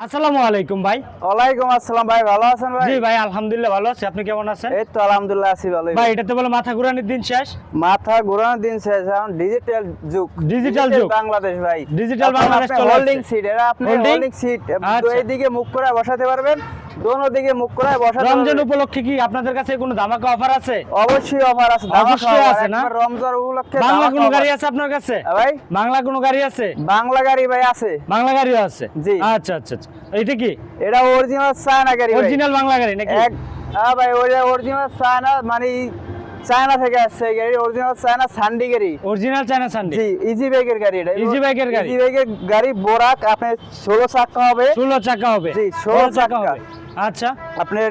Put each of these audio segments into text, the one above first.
আসসালামু আলাইকুম ভাই। ওয়ালাইকুম আসসালাম ভাই ভালো আছেন ভাই? জি ভাই আলহামদুলিল্লাহ ভালো আছি। আপনি কেমন আছেন? এই তো আলহামদুলিল্লাহ আছি ভালো ভাই এটাতে বলে মাথা ঘোরানোর দিন শেষ? মাথা ঘোরানোর দিন শেষ এখন ডিজিটাল যুগ। ডিজিটাল যুগ। বাংলাদেশ ভাই। ডিজিটাল বাংলাদেশ হোল্ডিং সিট এরা আপনি হোল্ডিং সিট দুই দিকে মুখ করে বসাতে পারবেন দোনো দিকে মুখ করে বসাতে রমজান উপলক্ষে কি আপনাদের কাছে কোনো ধামাকা অফার আছে? অবশ্যই অফার আছে অবশ্যই আছে না? রমজান উপলক্ষে বাংলা কোনো গাড়ি আছে আপনার কাছে? হ্যাঁ ভাই। বাংলা কোনো গাড়ি আছে? বাংলা গাড়ি ভাই আছে। বাংলা গাড়িও আছে? জি। আচ্ছা আচ্ছা আচ্ছা। এটা কি? এটা অরিজিনাল চায়না গাড়ি অরিজিনাল বাংলা গাড়ি নাকি? হ্যাঁ ভাই ওটা অরিজিনাল চায়না মানে চায়না থেকে আসছে গাড়ি। অরিজিনাল চায়না সান্ডি গাড়ি। অরিজিনাল চায়না সানডে জি ইজি বাইকের গাড়ি এটা। Bike এর গাড়ি। ইজি বাইকের গাড়ি বোরাক আপনার ষোলো চাকা হবে। ষোলো চাকা হবে। জি, 16 চাকা। হবে। আচ্ছা। আপনার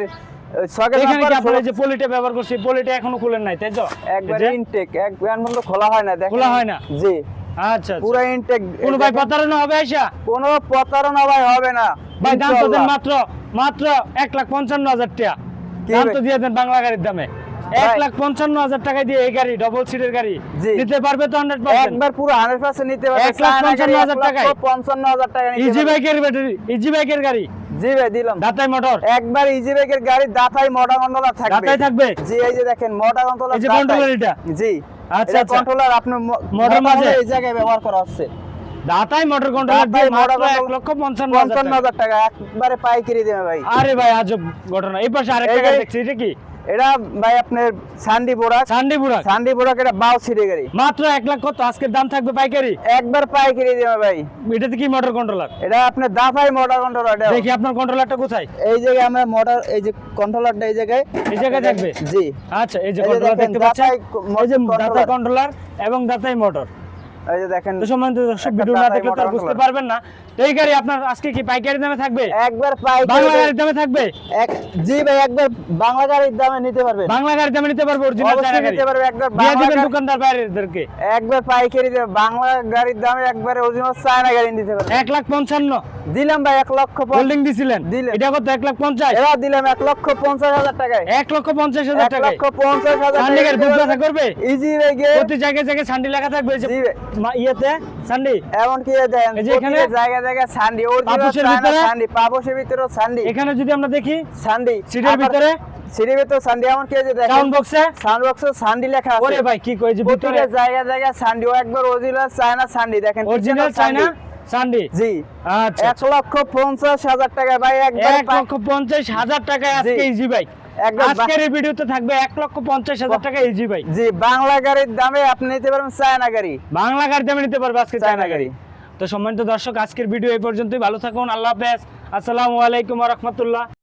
এখানে কি আপনারা যে পলিটা ব্যবহার করছি পলিটা এখনও খুলেন নাই তাই তো? একবার ইনটেক এক ব্যান বন্ধ খোলা হয় না খোলা হয় না? জি। আচ্ছা পুরো আচ্ছা ইনটেক কোনো ভাই প্রতারণা হবে আইসা? কোনো প্রতারণা ভাই হবে না ভাই দাম তো দেন মাত্র মাত্র এক লাখ পঞ্চান্ন হাজার টাকা। দাম তো দিয়ে দেন বাংলা গাড়ির দামে। এক লাখ পঞ্চান্ন হাজার টাকায় দিয়ে এই গাড়ি ডবল সিটের গাড়ি। নিতে পারবে তো হান্ড্রেড একবার পুরো হান্ড্রেড পার্সেন্ট নিতে পারবে। এক লাখ পঞ্চান্ন হাজার টাকায়? পঞ্চান্ন হাজার টাকা ইজি বাইকের ব্যাটারি ইজি বাইকের গাড়ি। জি ভাই দিলাম। দাতাই মোটর? একবার ইজি বাইকের গাড়ি দাতাই মোটা কন্ট্রোলার থাকবে। দাতাই থাকবে? জি এই যে দেখেন মোটা কন্ট্রোলার এই যে controller এটা? জি। আচ্ছা। কন্ট্রোলার আপনার মোটর মাঝে? এই জায়গায় ব্যবহার করা হচ্ছে। দাতাই মোটর কন্ট্রোলার দিয়ে মাত্র এক controller- লক্ষ পঞ্চান্ন হাজার পঞ্চান্ন টাকা। একবারে পাইকারি দেবে ভাই। আরে ভাই আজব ঘটনা। এই পাশে আরেকটা গাড়ি দেখছি এটা কি? এটা ভাই আপনার সান্ডি বোরাক। সান্ডি বুড়া সান্ডি বোরাক এটা বাউ সিটে গাড়ি। মাত্র এক লাখ কত আজকের দাম থাকবে পাইকারি? একবার পাইকারি দেবে ভাই। এটাতে কি মোটর কন্ট্রোলার এটা আপনার দাফাই মোটর কন্ট্রোলার এটা দেখি আপনার কন্ট্রোলারটা কোথায়? এই জায়গায় আমরা মোটর এই যে কন্ট্রোলারটা এই জায়গায়। এই জায়গায় থাকবে? জি। আচ্ছা এই যে কন্ট্রোলার দেখতে পাচ্ছেন? এই যে। দাতাই কন্ট্রোলার এবং দাতাই মোটর এই যে দেখেন সম্মানিত দর্শক ভিডিও না দেখলে তো বুঝতে পারবেন না। এই গাড়ি আপনার আজকে কি পাইকারি দামে থাকবে? একবার বাংলা গাড়ির দামে থাকবে? এক জি ভাই একবার বাংলা গাড়ির দামে নিতে পারবে বাংলা গাড়ির দামে নিতে পারবে অরিজিনাল চায়না গাড়ি। নিতে পারবে একবার দিয়ে দিবেন দোকানদার বাইরেদেরকে। একবার পাইকারি দেবে বাংলা গাড়ির দামে একবার অরিজিনাল চায়না গাড়ি নিতে পারবে এক লাখ পঞ্চান্ন। দিলাম ভাই এক লক্ষ হোল্ডিং দিছিলেন? এটা কত? এক লাখ পঞ্চাশ? এবার দিলাম এক লক্ষ পঞ্চাশ হাজার টাকায়। এক লক্ষ পঞ্চাশ হাজার এক লক্ষ পঞ্চাশ হাজার সান্ডিকের বুক ব্যথা করবে? ইজি রেগে প্রতি জায়গায় জায়গায় সান্ডি লেখা থাকবে ইয়েতে সান্ডি এমন কি দেন এখানে জায়গায় জায়গায় সান্ডি পাপোশের ভিতরে? সান্ডি পাপোশের ভিতরে সান্ডি এখানে যদি আমরা দেখি সান্ডি সিটের ভিতরে? সিটের ভিতরে সান্ডি এমন কি যে দেখেন সাউন্ড বক্সে সাউন্ড বক্সে সান্ডি লেখা ওরে ভাই কি কই যে ভিতরে? প্রতিটা জায়গায় জায়গায় সান্ডি ও একবার অরিজিনাল চায়না সান্ডি দেখেন অরিজিনাল চায়না সান্ডি। জি। আচ্ছা। এক লক্ষ পঞ্চাশ হাজার টাকা ভাই এক লক্ষ পঞ্চাশ হাজার টাকা আজকে ইজি ভাই। আজকের এই ভিডিওতে থাকবে এক লক্ষ পঞ্চাশ হাজার টাকা ইজি ভাই। জি বাংলা গাড়ির দামে আপনি নিতে পারবেন চায়না গাড়ি। বাংলা গাড়ির দামে নিতে পারবে আজকে চায়না গাড়ি। তো সম্মানিত দর্শক আজকের ভিডিও এই পর্যন্তই। ভালো থাকুন আল্লাহ হাফেজ। আসসালামু আলাইকুম রহমতুল্লাহ।